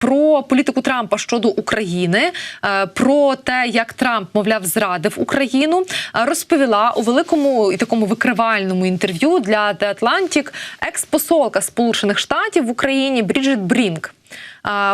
Про політику Трампа щодо України, е, про те, як Трамп мовляв зрадив Україну, е, розповіла у великому і такому викривальному інтерв'ю для The Atlantic експосолка Сполучених Штатів в Україні Бріджит Брінк.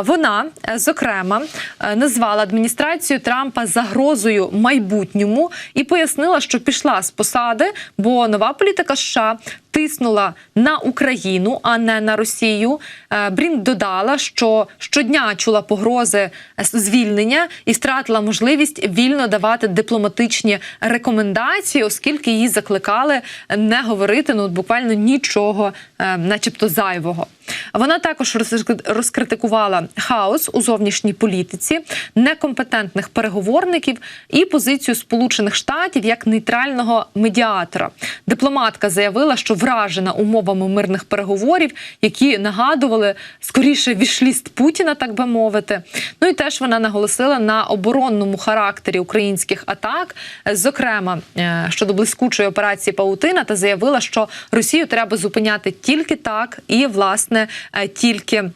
Вона е, зокрема е, назвала адміністрацію Трампа загрозою майбутньому і пояснила, що пішла з посади, бо нова політика США тиснула на Україну, а не на Росію. Е, Брінк додала, що щодня чула погрози звільнення і втратила можливість вільно давати дипломатичні рекомендації, оскільки її закликали не говорити ну буквально нічого, начебто зайвого. Вона також роз- розкритикувала хаос у зовнішній політиці, некомпетентних переговорників і позицію Сполучених Штатів як нейтрального медіатора. Дипломатка заявила, що вражена умовами мирних переговорів, які нагадували скоріше вішліст Путіна, так би мовити. Ну і теж вона наголосила на оборонному характері українських атак, зокрема е, щодо блискучої операції Паутина, та заявила, що Росію треба зупиняти тільки так і власне е, тільки.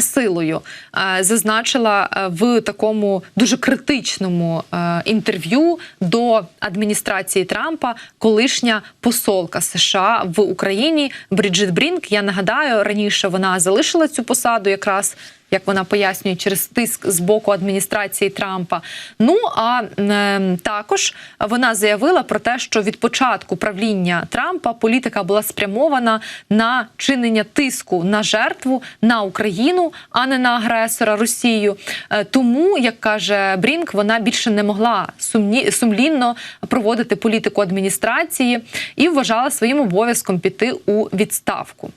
Силою Е, зазначила е, в такому дуже критичному е, інтерв'ю до адміністрації Трампа колишня посолка США в Україні Бріджит Брінк. Я нагадаю, раніше вона залишила цю посаду якраз. Як вона пояснює через тиск з боку адміністрації Трампа. Ну а е, також вона заявила про те, що від початку правління Трампа політика була спрямована на чинення тиску на жертву на Україну, а не на агресора Росію. Е, тому, як каже Брінк, вона більше не могла сумні, сумлінно проводити політику адміністрації і вважала своїм обов'язком піти у відставку.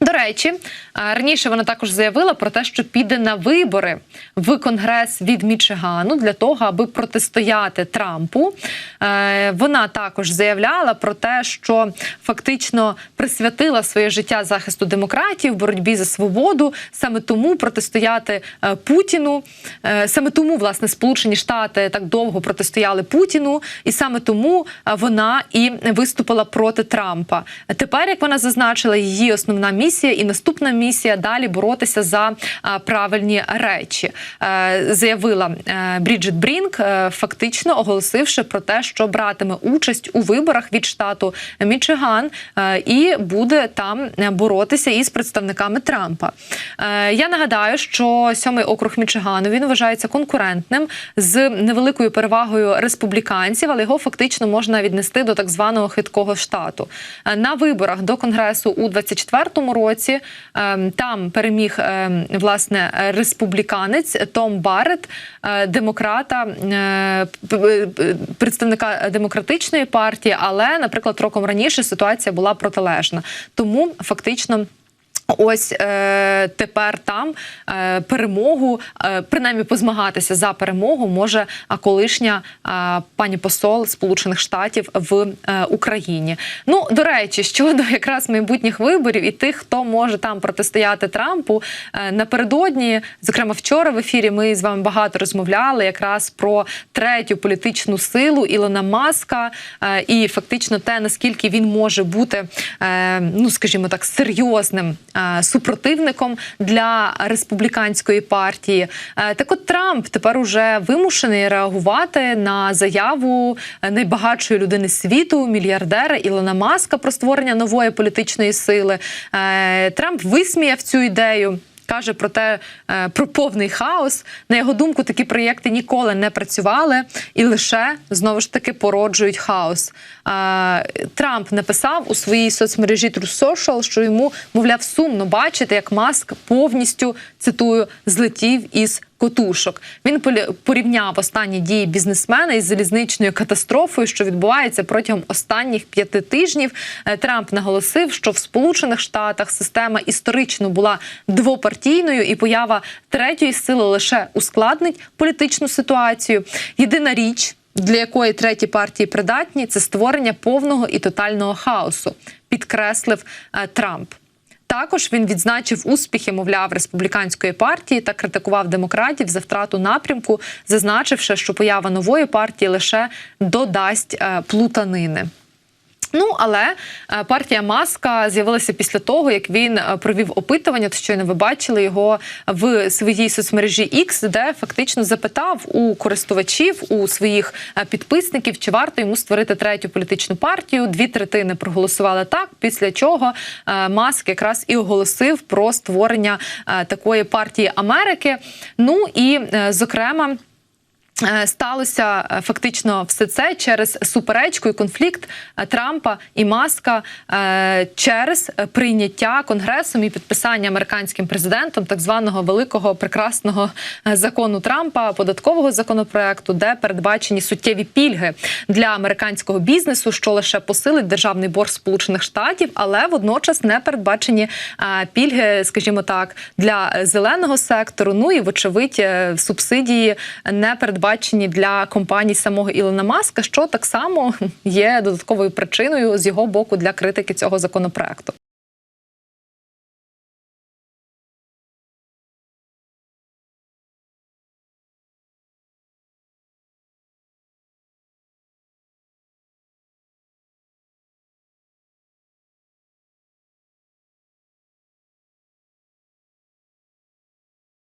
До речі, раніше вона також заявила про те, що піде на вибори в конгрес від Мічигану для того, аби протистояти Трампу. Е, Вона також заявляла про те, що фактично присвятила своє життя захисту демократії в боротьбі за свободу. Саме тому протистояти е, Путіну, Е, саме тому власне Сполучені Штати так довго протистояли Путіну, і саме тому вона і виступила проти Трампа. Тепер, як вона зазначила, її основна місія і наступна місія далі боротися за правильні речі. Е, Заявила е, Бріджит Брінк, е, фактично оголосивши про те, що братиме участь у виборах від штату Мічиган і буде там боротися із представниками Трампа. Я нагадаю, що сьомий округ Мічигану він вважається конкурентним з невеликою перевагою республіканців, але його фактично можна віднести до так званого хиткого штату. На виборах до конгресу у 24-му році ем, там переміг ем, власне республіканець Том Барретт, е, демократа, е, п- представника демократичної партії, але, наприклад, роком раніше ситуація була протилежна. Тому фактично. Ось е, тепер там е, перемогу, е, принаймні позмагатися за перемогу може колишня е, пані посол Сполучених Штатів в е, Україні. Ну до речі, щодо якраз майбутніх виборів і тих, хто може там протистояти Трампу е, напередодні, зокрема вчора в ефірі, ми з вами багато розмовляли якраз про третю політичну силу Ілона Маска е, і фактично те, наскільки він може бути, е, ну скажімо так, серйозним е, супротивником для республіканської партії. Е, Так от Трамп тепер уже вимушений реагувати на заяву е, найбагатшої людини світу, мільярдера Ілона Маска про створення нової політичної сили. Е, Трамп висміяв цю ідею. Каже про те, е, про повний хаос. На його думку, такі проєкти ніколи не працювали і лише знову ж таки породжують хаос. Е, Трамп написав у своїй соцмережі True Social, що йому, мовляв, сумно бачити, як Маск повністю цитую злетів із котушок. Він порівняв останні дії бізнесмена із залізничною катастрофою, що відбувається протягом останніх п'яти тижнів. Е, Трамп наголосив, що в Сполучених Штатах система історично була двопартійною, і поява третьої сили лише ускладнить політичну ситуацію. Єдина річ. Для якої треті партії придатні це створення повного і тотального хаосу, підкреслив е, Трамп. Також він відзначив успіхи, мовляв, республіканської партії та критикував демократів за втрату напрямку, зазначивши, що поява нової партії лише додасть е, плутанини. Ну але е, партія Маска з'явилася після того, як він е, провів опитування. То щойно ви бачили його в своїй соцмережі X, де фактично запитав у користувачів, у своїх е, підписників, чи варто йому створити третю політичну партію. Дві третини проголосували так. Після чого Маск якраз і оголосив про створення такої партії Америки. Ну і зокрема. Е, Сталося е, фактично все це через суперечку і конфлікт е, Трампа і Маска через прийняття конгресом і підписання американським президентом так званого великого прекрасного закону Трампа, податкового законопроекту, де передбачені суттєві пільги для американського бізнесу, що лише посилить державний борг Сполучених Штатів, але водночас не передбачені пільги, скажімо так, для зеленого сектору. Ну і вочевидь субсидії не передбачені для компаній самого Ілона Маска, що так само є додатковою причиною з його боку для критики цього законопроекту.